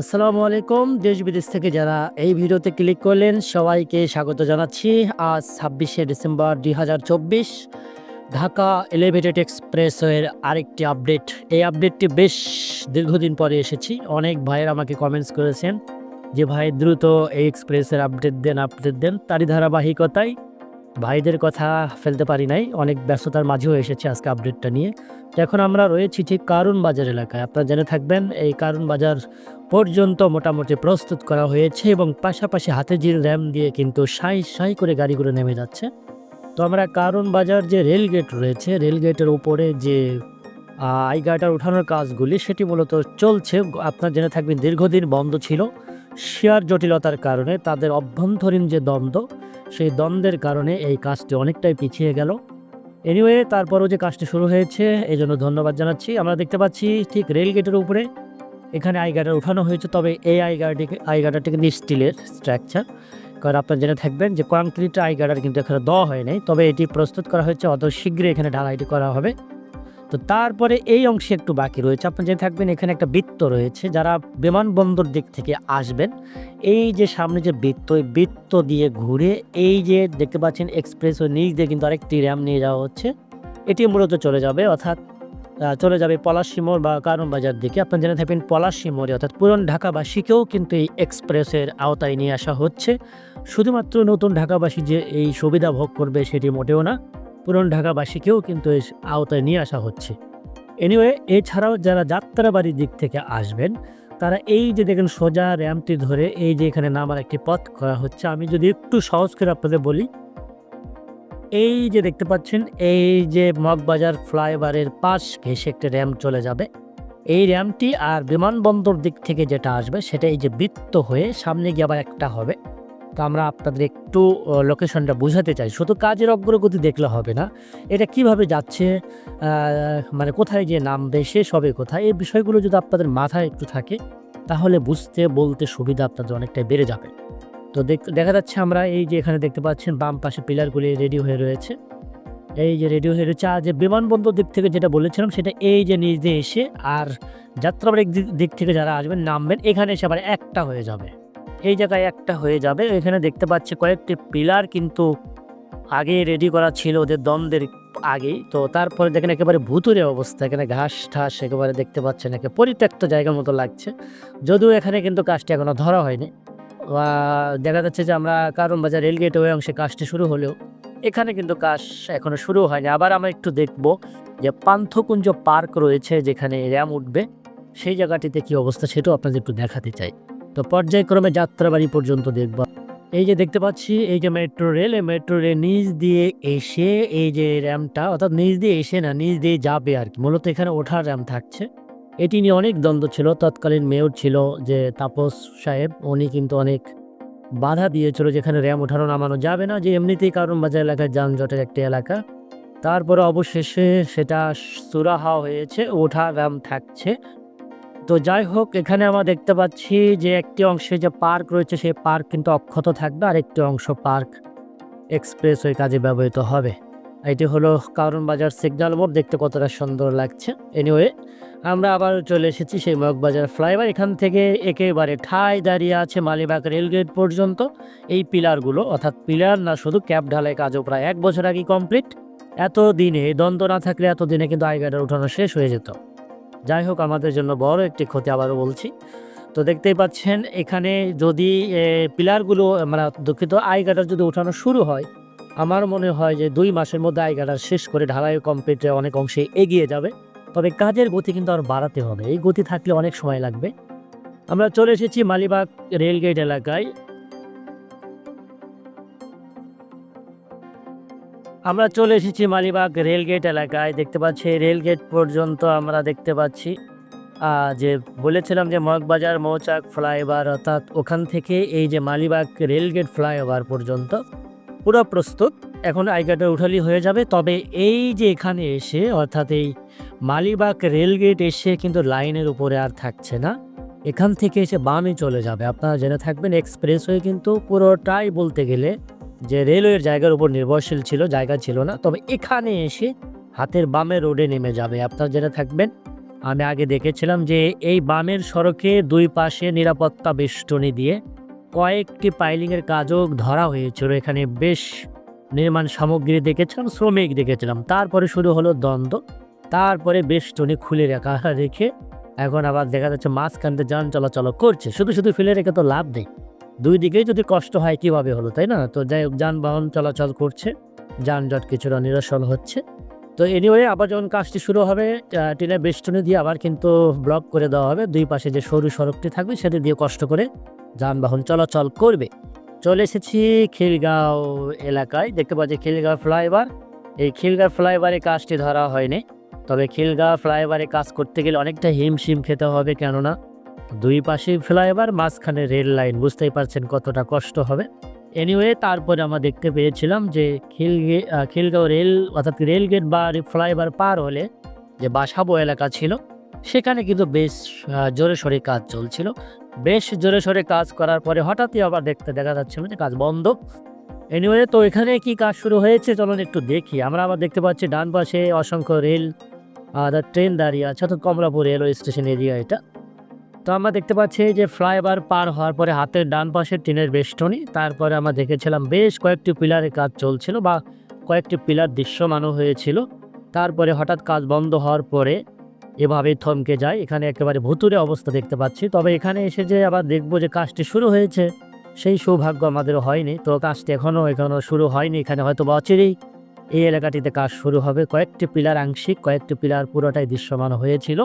আসসালামু আলাইকুম, দেশ বিদেশ থেকে যারা এই ভিডিওতে ক্লিক করলেন, সবাইকে স্বাগত জানাচ্ছি। আজ ছাব্বিশে ডিসেম্বর দু হাজার চব্বিশ, ঢাকা এলিভেটেড এক্সপ্রেসওয়ের আরেকটি আপডেট। এই আপডেটটি বেশ দীর্ঘদিন পরে এসেছি। অনেক ভাইয়ের আমাকে কমেন্টস করেছেন যে, ভাই, দ্রুত এই এক্সপ্রেসের আপডেট দেন আপডেট দেন। তারই ধারাবাহিকতায় ভাইদের কথা ফেলতে পারি নাই, অনেক ব্যস্ততার মাঝেও এসেছে আজকে আপডেটটা নিয়ে। তো এখন আমরা রয়েছি ঠিক কারুন বাজার এলাকায়। আপনারা জেনে থাকবেন, এই কারুন বাজার পর্যন্ত মোটামুটি প্রস্তুত করা হয়েছে এবং পাশাপাশি হাতে জিল র্যাম দিয়ে কিন্তু সাই সাই করে গাড়িগুলো নেমে যাচ্ছে। তো আমরা কারণ বাজার যে রেল গেট রয়েছে, রেল গেটের উপরে যে আই গাটার উঠানোর কাজগুলি, সেটি মূলত চলছে। আপনার জেনে থাকবেন দীর্ঘদিন বন্ধ ছিল। শেয়ার জটিলতার কারণে তাদের অভ্যন্তরীণ যে দ্বন্দ্ব সেই দ্বন্দ্বের কারণে এই কাজটি অনেকটাই পিছিয়ে গেল। এনিওয়ে তারপরও যে কাজটি শুরু হয়েছে এই জন্য ধন্যবাদ জানাচ্ছি। আমরা দেখতে পাচ্ছি ঠিক রেল গেটের উপরে এখানে আই গার্ডার উঠানো হয়েছে, তবে এই আই গার্ডটিকে আই গার্ডারটি কিন্তু স্টিলের স্ট্রাকচার কারণ আপনার জেনে থাকবেন যে কংক্রিট আই গাডার কিন্তু এখানে দেওয়া হয় নাই, তবে এটি প্রস্তুত করা হয়েছে, অত শীঘ্রই এখানে ঢালাইটি করা হবে। তো তারপরে এই অংশে একটু বাকি রয়েছে। আপনি জেনে থাকবেন, এখানে একটা বৃত্ত রয়েছে। যারা বিমানবন্দর দিক থেকে আসবেন, এই যে সামনে যে বৃত্ত, এই বৃত্ত দিয়ে ঘুরে এই যে দেখতে পাচ্ছেন এক্সপ্রেস ও নিচ দিয়ে কিন্তু আরেকটি র্যাম নিয়ে যাওয়া হচ্ছে। এটি মূলত চলে যাবে, অর্থাৎ চলে যাবে পলাশিমোড় বা কারণ বাজার দিকে। আপনারা জেনে থাকবেন পলাশিমোড়ে অর্থাৎ পুরন ঢাকাবাসীকেও কিন্তু এই এক্সপ্রেসের আওতায় নিয়ে আসা হচ্ছে। শুধুমাত্র নতুন ঢাকাবাসী যে এই সুবিধা ভোগ করবে, সেটি মোটেও না। পুরন ঢাকাবাসীকেও কিন্তু এই আওতায় নিয়ে আসা হচ্ছে। এনিওয়ে এছাড়াও যারা যাত্রাবাড়ির দিক থেকে আসবেন, তারা এই যে দেখেন সোজা র্যাম্পটি ধরে এই যে এখানে নামার একটি পথ করা হচ্ছে, আমি যদি একটু সহজ করে আপনাদের বলি, এই যে দেখতে পাচ্ছেন, এই যে মগবাজার ফ্লাইওভারের পাশ ঘেসে একটা র্যাম্প চলে যাবে। এই র্যাম্পটি আর বিমানবন্দর দিক থেকে যেটা আসবে, সেটা এই যে বৃত্ত হয়ে সামনে গিয়ে আবার একটা হবে। তো আমরা আপনাদের একটু লোকেশনটা বোঝাতে চাই। শুধু কাজের অগ্রগতি দেখলে হবে না, এটা কীভাবে যাচ্ছে মানে কোথায় যে নামবে, শেষ হবে কোথায়, এই বিষয়গুলো যদি আপনাদের মাথায় একটু থাকে, তাহলে বুঝতে, বলতে সুবিধা আপনাদের অনেকটাই বেড়ে যাবে। তো দেখ- যাচ্ছে আমরা এই যে এখানে দেখতে পাচ্ছেন, বাম পাশে পিলারগুলি রেডি হয়ে রয়েছে। এই যে রেডিও হয়ে রয়েছে, আর যে বিমানবন্দর দিক থেকে যেটা বলেছিলাম, সেটা এই যে দিয়ে এসে, আর যাত্রাবাড়ির দিক থেকে যারা আসবেন, নামবেন, এখানে এসে আবার একটা হয়ে যাবে। এই জায়গায় একটা হয়ে যাবে। এখানে দেখতে পাচ্ছি কয়েকটি পিলার কিন্তু আগে রেডি করা ছিল ওদের দ্বন্দ্বের আগেই। তো তারপরে দেখেন একেবারে ভুতুরে অবস্থা। এখানে ঘাস ঠাস একেবারে দেখতে পাচ্ছেন, একে পরিত্যক্ত জায়গার মতো লাগছে। যদিও এখানে কিন্তু কাজটি এখনও ধরা হয়নি। দেখা যাচ্ছে যে আমরা কারণ বাজার রেলগেট ওই অংশে কাজটি শুরু হলেও এখানে কিন্তু কাজ এখনও শুরু হয়নি। আবার আমরা একটু দেখব যে পান্থকুঞ্জ পার্ক রয়েছে যেখানে র্যাম উঠবে। সেই জায়গাটিতে কি অবস্থা সেটাও আপনাদের একটু দেখাতে চাই। তো পর্যায়ক্রমে যাত্রাবাড়ি পর্যন্ত দেখব। এই যে দেখতে পাচ্ছি, এই যে মেট্রো রেল এই মেট্রো রেল নিচ দিয়ে এসে এই যে র্যামটা অর্থাৎ নিচ দিয়ে এসে না, নিচ দিয়ে যাবে আর কি। মূলত এখানে ওঠার র্যাম থাকছে। এটি নিয়ে অনেক দ্বন্দ্ব ছিল। তৎকালীন মেয়র ছিল যে তাপস সাহেব, উনি কিন্তু অনেক বাধা দিয়েছিল যেখানে র্যাম ওঠানো, নামানো যাবে না, যে এমনিতেই কারণ বাজার এলাকায় যানজটের একটি এলাকা। তারপরে অবশেষে সেটা সুরাহা হয়েছে, ওঠা র্যাম থাকছে। তো যাই হোক, এখানে আমরা দেখতে পাচ্ছি যে একটি অংশে যে পার্ক রয়েছে, সেই পার্ক কিন্তু অক্ষত থাকবে, আর একটি অংশ পার্ক এক্সপ্রেস ওই কাজে ব্যবহৃত হবে। এটি হলো কারণ বাজার সিগন্যাল মোড়, দেখতে কতটা সুন্দর লাগছে। এনিওয়ে আমরা আবার চলে এসেছি সেই মগবাজার ফ্লাইওভার, এখান থেকে একেবারে ঠাই দাঁড়িয়ে আছে মালিবাগ রেলগেট পর্যন্ত। এই পিলারগুলো, অর্থাৎ পিলার না শুধু, ক্যাব ঢালাই কাজও প্রায় এক বছর আগে কমপ্লিট। এত দিনে দ্বন্দ্ব না থাকলে এত দিনে কিন্তু আইগার্ডার উঠানো শেষ হয়ে যেত। যাই হোক আমাদের জন্য বড় একটি ক্ষতি আবারও বলছি। তো দেখতেই পাচ্ছেন, এখানে যদি পিলারগুলো মানে দুঃখিত আইগার্ডার যদি উঠানো শুরু হয়, আমার মনে হয় যে দুই মাসের মধ্যে আইগার্ডার শেষ করে ঢালাই কমপ্লিটে অনেক অংশে এগিয়ে যাবে। তবে কাজের গতি কিন্তু আর বাড়াতে হবে। এই গতি থাকলে অনেক সময় লাগবে। আমরা চলে এসেছি মালিবাগ রেলগেট এলাকায়। আমরা চলে এসেছি মালিবাগ রেলগেট এলাকায়। দেখতে পাচ্ছি, রেলগেট পর্যন্ত আমরা দেখতে পাচ্ছি। যে বলেছিলাম যে মগবাজার, মৌচাক ফ্লাইওভার, অর্থাৎ ওখান থেকে এই যে মালিবাগ রেলগেট ফ্লাইওভার পর্যন্ত, পুরো প্রস্তুত। এখন আইগাটা উঠালি হয়ে যাবে। তবে এই যে এখানে এসে, অর্থাৎ এই মালিবাগ রেলগেট এসে কিন্তু লাইনের উপরে আর থাকছে না। এখান থেকে এসে বামে চলে যাবে। আপনারা জেনে থাকবেন এক্সপ্রেস হয়ে কিন্তু পুরোটাই বলতে গেলে যে রেলওয়ের জায়গার উপর নির্ভরশীল ছিল, জায়গা ছিল না। তবে এখানে এসে হাতের বামে রোডে নেমে যাবে। আপনারা যেটা থাকবেন, আমি আগে দেখেছিলাম যে এই বামের সড়কে দুই পাশে নিরাপত্তা বেষ্টনী দিয়ে কয়েকটি পাইলিংয়ের কাজও ধরা হয়েছিল। এখানে বেশ নির্মাণ সামগ্রী দেখেছিলাম, শ্রমিক দেখেছিলাম। তারপরে শুরু হলো দ্বন্দ্ব, তারপরে বেষ্টনী খুলে রাখা রেখে এখন আবার দেখা যাচ্ছে মাঝখানতে যান চলাচল করছে। শুধু শুধু ফেলে রেখে তো লাভ নেই। দুই দিকেই যদি কষ্ট হয়, কীভাবে হলো, তাই না? তো যাই যানবাহন চলাচল করছে, যানজট কিছুটা নিরসন হচ্ছে। তো এনিওয়ে আবার যখন কাজটি শুরু হবে টিনের বেষ্টনী দিয়ে আবার কিন্তু ব্লক করে দেওয়া হবে। দুই পাশে যে সরু সড়কটি থাকবে, সেটি দিয়ে কষ্ট করে যানবাহন চলাচল করবে। চলে এসেছি খিলগাঁও এলাকায়। দেখতে পাচ্ছি খিলগাঁও ফ্লাইওভার। এই খিলগাঁও ফ্লাইওভারে কাজটি ধরা হয়নি। তবে খিলগাঁও ফ্লাইওভারে কাজ করতে গেলে অনেকটা হিমশিম খেতে হবে, কেননা দুই পাশে ফ্লাইওভার, মাঝখানে রেল লাইন। বুঝতেই পারছেন কতটা কষ্ট হবে। এনিওয়ে তারপরে আমরা দেখতে পেয়েছিলাম যে খিলগে খিলগাঁও রেল, অর্থাৎ রেল গেট বা ফ্লাইওভার পার হলে যে বাসাবো এলাকা ছিল, সেখানে কিন্তু বেশ জোরে সোরে কাজ চলছিল। বেশ জোরে সোরে কাজ করার পরে হঠাৎই আবার দেখতে দেখা যাচ্ছিল যে কাজ বন্ধ। এনিওয়ে তো এখানে কি কাজ শুরু হয়েছে চলুন একটু দেখি। আমরা আবার দেখতে পাচ্ছি ডান পাশে অসংখ্য রেল ট্রেন দাঁড়িয়ে আছে, অর্থাৎ কমলাপুর রেলওয়ে স্টেশন এরিয়া এটা। তো আমরা দেখতে পাচ্ছি যে ফ্লাইওভার পার হওয়ার পরে হাতের ডান পাশে টিনের বেষ্টনী, তারপরে আমরা দেখেছিলাম বেশ কয়েকটি পিলারের কাজ চলছিল বা কয়েকটি পিলার দৃশ্যমানও হয়েছিল। তারপরে হঠাৎ কাজ বন্ধ হওয়ার পরে এভাবে থমকে যায়, এখানে একেবারে ভুতুরে অবস্থা দেখতে পাচ্ছি। তবে এখানে এসে যে আবার দেখব যে কাজটি শুরু হয়েছে, সেই সৌভাগ্য আমাদের হয়নি। তো কাজটি এখনও এখনও শুরু হয়নি, এখানে হয়তো বা অচিরেই এই এলাকাটিতে কাজ শুরু হবে। কয়েকটি পিলার আংশিক, কয়েকটি পিলার পুরোটাই দৃশ্যমান হয়েছিল।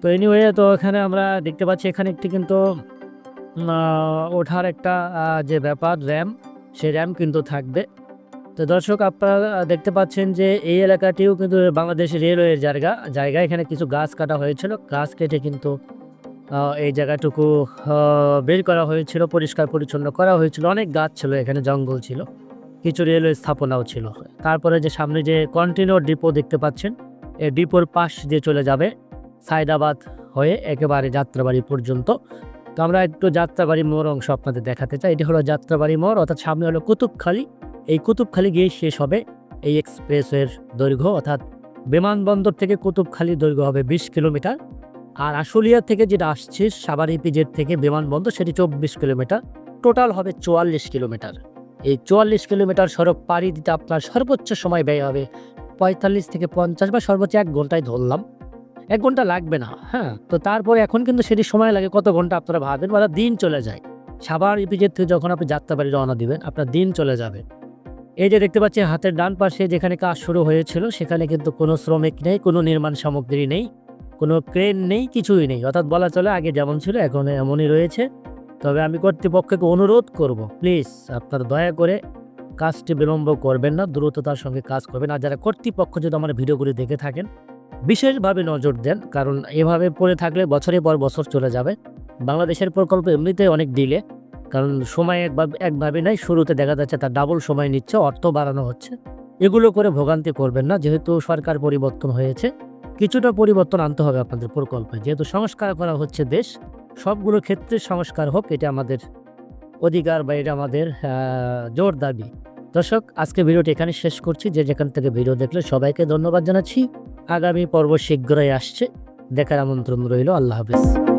তো এনিওয়ে তো এখানে আমরা দেখতে পাচ্ছি এখানে একটি কিন্তু ওঠার একটা যে ব্যাপার, র্যাম, সে র্যাম কিন্তু থাকবে। তো দর্শক, আপনারা দেখতে পাচ্ছেন যে এই এলাকাটিও কিন্তু বাংলাদেশ রেলওয়ের জায়গা জায়গা। এখানে কিছু গাছ কাটা হয়েছিল। গাছ কেটে কিন্তু এই জায়গাটুকু বের করা হয়েছিল, পরিষ্কার পরিচ্ছন্ন করা হয়েছিল। অনেক গাছ ছিল, এখানে জঙ্গল ছিল। কিছু রেলওয়ে স্থাপনাও ছিল। তারপরে যে সামনে যে কন্টেনর ডিপো দেখতে পাচ্ছেন এই ডিপোর পাশ দিয়ে চলে যাবে। সাইদাবাদ হয়ে একেবারে যাত্রাবাড়ি পর্যন্ত। তো আমরা একটু যাত্রাবাড়ি মোড় অংশ আপনাদের দেখাতে চাই। এটি হলো যাত্রাবাড়ি মোড়, অর্থাৎ সামনে হলো কুতুবখালী। এই কুতুবখালী গিয়ে শেষ হবে এই এক্সপ্রেসের দৈর্ঘ্য, অর্থাৎ বিমানবন্দর থেকে কুতুবখালী দৈর্ঘ্য হবে বিশ কিলোমিটার। আর আশুলিয়া থেকে যেটা আসছে সাবারি পিজের থেকে বিমানবন্দর, সেটি চব্বিশ কিলোমিটার। টোটাল হবে চুয়াল্লিশ কিলোমিটার। এই চুয়াল্লিশ কিলোমিটার সড়ক পাড়ি দিতে আপনার সর্বোচ্চ সময় ব্যয় হবে পঁয়তাল্লিশ থেকে পঞ্চাশ বা সর্বোচ্চ এক ঘন্টায় ধরলাম। এক ঘণ্টা লাগবে না হ্যাঁ? তো তারপরে এখন কিন্তু সেটি সময় লাগে কত ঘণ্টা আপনারা ভাবেন? বা দিন চলে যায়। সাবার ইপিজের থেকে যখন আপনি যাত্রাবাড়ি রওনা দিবেন, আপনার দিন চলে যাবে। এই যে দেখতে পাচ্ছি হাতের ডান পাশে যেখানে কাজ শুরু হয়েছিল, সেখানে কিন্তু কোনো শ্রমিক নেই, কোনো নির্মাণ সামগ্রী নেই, কোনো ক্রেন নেই, কিছুই নেই। অর্থাৎ বলা চলে আগে যেমন ছিল, এখন এমনই রয়েছে। তবে আমি কর্তৃপক্ষকে অনুরোধ করব, প্লিজ আপনারা দয়া করে কাজটি বিলম্ব করবেন না দ্রুততার সঙ্গে কাজ করবেন। আর যারা কর্তৃপক্ষ যদি আমার ভিডিওগুলি দেখে থাকেন বিশেষভাবে নজর দেন, কারণ এভাবে পড়ে থাকলে বছরের পর বছর চলে যাবে। বাংলাদেশের প্রকল্প এমনিতে অনেক ডিলে কারণ সময় একভাবে একভাবে নাই, শুরুতে দেখা যাচ্ছে তার ডাবল সময় নিচ্ছে, অর্থ বাড়ানো হচ্ছে। এগুলো করে ভোগান্তি করবেন না, যেহেতু সরকার পরিবর্তন হয়েছে। কিছুটা পরিবর্তন আনতে হবে আপনাদের প্রকল্পে। যেহেতু সংস্কার করা হচ্ছে দেশ, সবগুলো ক্ষেত্রে সংস্কার হোক, এটা আমাদের অধিকার বা এটা আমাদের জোর দাবি। দর্শক, আজকে ভিডিওটি এখানে শেষ করছি। যে যেখান থেকে ভিডিও দেখলে সবাইকে ধন্যবাদ জানাচ্ছি। আগামী পর্ব শীঘ্রই আসছে। দেখার আমন্ত্রণ রইল আল্লাহ হাফেজ।